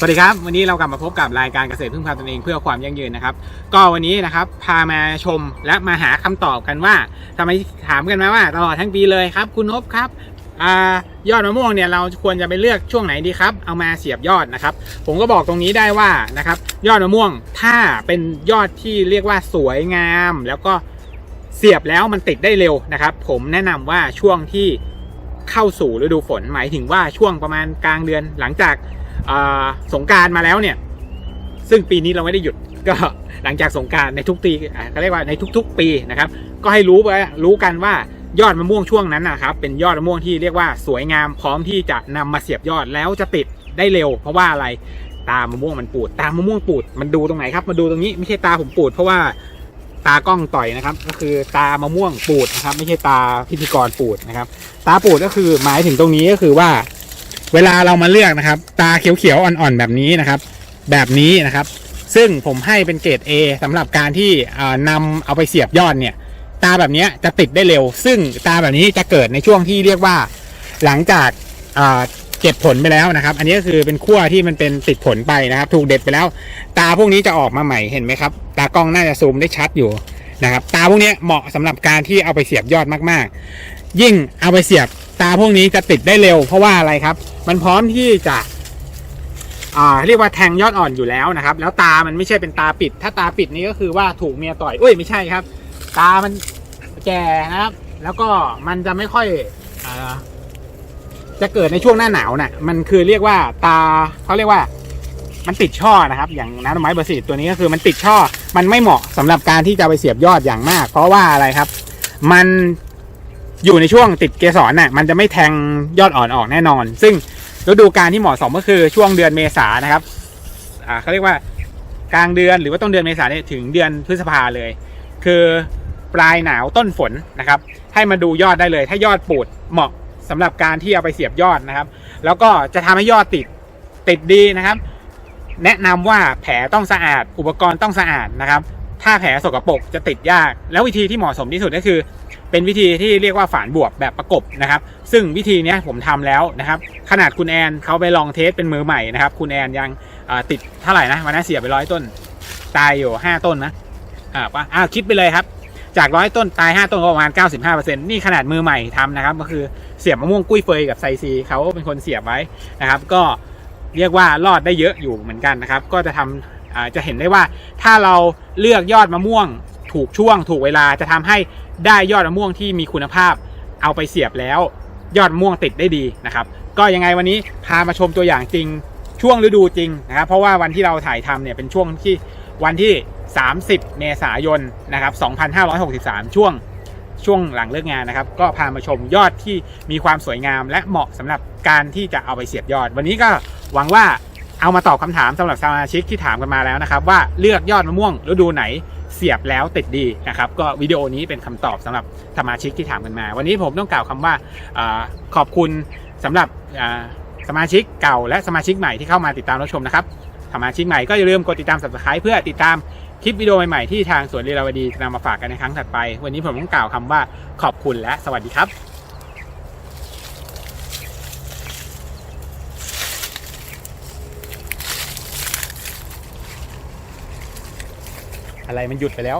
สวัสดีครับ วันนี้เรากลับมาพบกับรายการเกษตรพึ่งพาตนเองเพื่อความยั่งยืนนะครับ ก็วันนี้นะครับพามาชมและมาหาคำตอบกันว่าทำไมถามกันมาว่าตลอดทั้งปีเลยครับ คุณนพครับอยอดมะม่วงเนี่ยเราควรจะไปเลือกช่วงไหนดีครับ เอามาเสียบยอดนะครับ ผมก็บอกตรงนี้ได้ว่านะครับยอดมะม่วงถ้าเป็นยอดที่เรียกว่าสวยงาม แล้วก็เสียบแล้วมันติดได้เร็วนะครับ ผมแนะนำว่าช่วงที่เข้าสู่ฤดูฝนหมายถึงว่าช่วงประมาณกลางเดือนหลังจาก สงการมาแล้วเนี่ย ซึ่งปีนี้เราไม่ได้หยุดก็หลังจากสงการในทุกปีเขาเรียกว่าในทุก ๆ ปีนะครับ ก็ให้รู้ว่ารู้กันว่ายอดมะม่วงช่วงนั้นนะครับ เป็นยอดมะม่วงที่เรียกว่าสวยงามพร้อมที่จะนำมาเสียบยอดแล้วจะติดได้เร็ว เพราะว่าอะไรตามะม่วงมันปูด ตามะม่วงปูดมันดูตรงไหนครับ มาดูตรงนี้ไม่ใช่ตาผมปูด เพราะว่าตากล้องต่อยนะครับ ก็คือตามะม่วงปูดนะครับ ไม่ใช่ตาพิธีกรปูดนะครับ ตาปูดก็คือหมายถึงตรงนี้ก็คือว่า เวลาเรามาเลือกนะครับ ตาเขียวๆอ่อนๆแบบนี้นะครับ แบบนี้นะครับ ซึ่งผมให้เป็นเกรด A สำหรับการที่อ่านำเอาไปเสียบยอดเนี่ย ตาแบบนี้จะติดได้เร็ว ซึ่งตาแบบนี้จะเกิดในช่วงที่เรียกว่า หลังจากเก็บผลไปแล้วนะครับ อันนี้ก็คือเป็นขั้วที่มันเป็นติดผลไปนะครับ ถูกเด็ดไปแล้ว ตาพวกนี้จะออกมาใหม่เห็นไหมครับ ตากล้องน่าจะซูมได้ชัดอยู่นะครับ ตาพวกนี้เหมาะสำหรับการที่เอาไปเสียบยอดมากๆ ยิ่งเอาไปเสียบ ตาพวกนี้จะติดได้เร็ว เพราะว่าอะไรครับ มันพร้อมที่จะอ่าเรียกว่าแทงยอดอ่อนอยู่แล้วนะครับ แล้วตามันไม่ใช่เป็นตาปิด ถ้าตาปิดนี่ก็คือว่าถูกเมียต่อยเอ้ยไม่ใช่ครับ ตามันแก่นะครับ แล้วก็มันจะไม่ค่อยอจะเกิดในช่วงหน้าหนาวน่ะ มันคือเรียกว่าตาเขาเรียกว่ามันติดช่อนะครับ อย่างน้ำไม้เบอร์สีตัวนี้ก็คือมันติดช่อ มันไม่เหมาะสำหรับการที่จะไปเสียบยอดอย่างมาก เพราะว่าอะไรครับ มัน อยู่ในช่วงติดเกสรน่ะมันจะไม่แทงยอดอ่อนออกแน่นอน ซึ่งฤดูการที่เหมาะสมก็คือช่วงเดือนเมษานะครับ อ่าเขาเรียกว่ากลางเดือนหรือว่าต้นเดือนเมษาเนี่ยถึงเดือนพฤษภาเลย คือปลายหนาวต้นฝนนะครับ ให้มาดูยอดได้เลย ถ้ายอดปูดเหมาะสำหรับการที่เอาไปเสียบยอดนะครับ แล้วก็จะทำให้ยอดติดติดดีนะครับ แนะนำว่าแผลต้องสะอาด อุปกรณ์ต้องสะอาดนะครับ ถ้าแผลสกปรกจะติดยาก แล้ววิธีที่เหมาะสมที่สุดก็คือ เป็นวิธีที่เรียกว่าฝานบวบแบบประกบนะครับ ซึ่งวิธีนี้ผมทำแล้วนะครับ ขนาดคุณแอนเขาไปลองเทสเป็นมือใหม่นะครับ คุณแอนยังติดเท่าไหร่นะวันนั้เสียไปร้อยต้น ตายอยู่ 5 ต้นนะอ่าปะอ่าคิดไปเลยครับ จากร้อยต้นตาย 5 ต้นก็ประมาณ 95%นี่ขนาดมือใหม่ทำนะครับ ก็คือเสียบมะม่วงกุ้ยเฟยกับไซซีเขาเป็นคนเสียบไว้นะครับ ก็เรียกว่ารอดได้เยอะอยู่เหมือนกันนะครับ ก็จะทำอ่า จะเห็นได้ว่าถ้าเราเลือกยอดมะม่วงถูกช่วงถูกเวลาจะทำให้ได้ยอดมะม่วงที่มีคุณภาพ เอาไปเสียบแล้วยอดมะม่วงติดได้ดีนะครับ ก็ยังไงวันนี้พามาชมตัวอย่างจริงช่วงฤดูจริงนะครับ เพราะว่าวันที่เราถ่ายทำเนี่ยเป็นช่วงที่วันที่ 30 เมษายนนะครับ 2563 ช่วงช่วงหลังเลิกงานนะครับ ก็พามาชมยอดที่มีความสวยงาม และเหมาะสำหรับการที่จะเอาไปเสียบยอด วันนี้ก็หวังว่า เอามาตอบคำถามสำหรับสมาชิกที่ถามกันมาแล้วนะครับ ว่าเลือกยอดมะม่วงฤดูไหนเสียบแล้วติดดีนะครับ ก็วิดีโอนี้เป็นคำตอบสำหรับสมาชิกที่ถามกันมา วันนี้ผมต้องกล่าวคำว่าอขอบคุณสำหรับสมาชิกเก่าและสมาชิกใหม่ที่เข้ามาติดตามรับชมนะครับสมาชิกใหม่ก็อย่าลืมกดติดตาม subscribe เพื่อติดตามคลิปวิดีโอใหม่ๆที่ทางสวนลีลาวดีจะนำมาฝากกันในครั้งถัดไป วันนี้ผมต้องกล่าวคำว่าขอบคุณและสวัสดีครับ อะไรมันหยุดไปแล้ว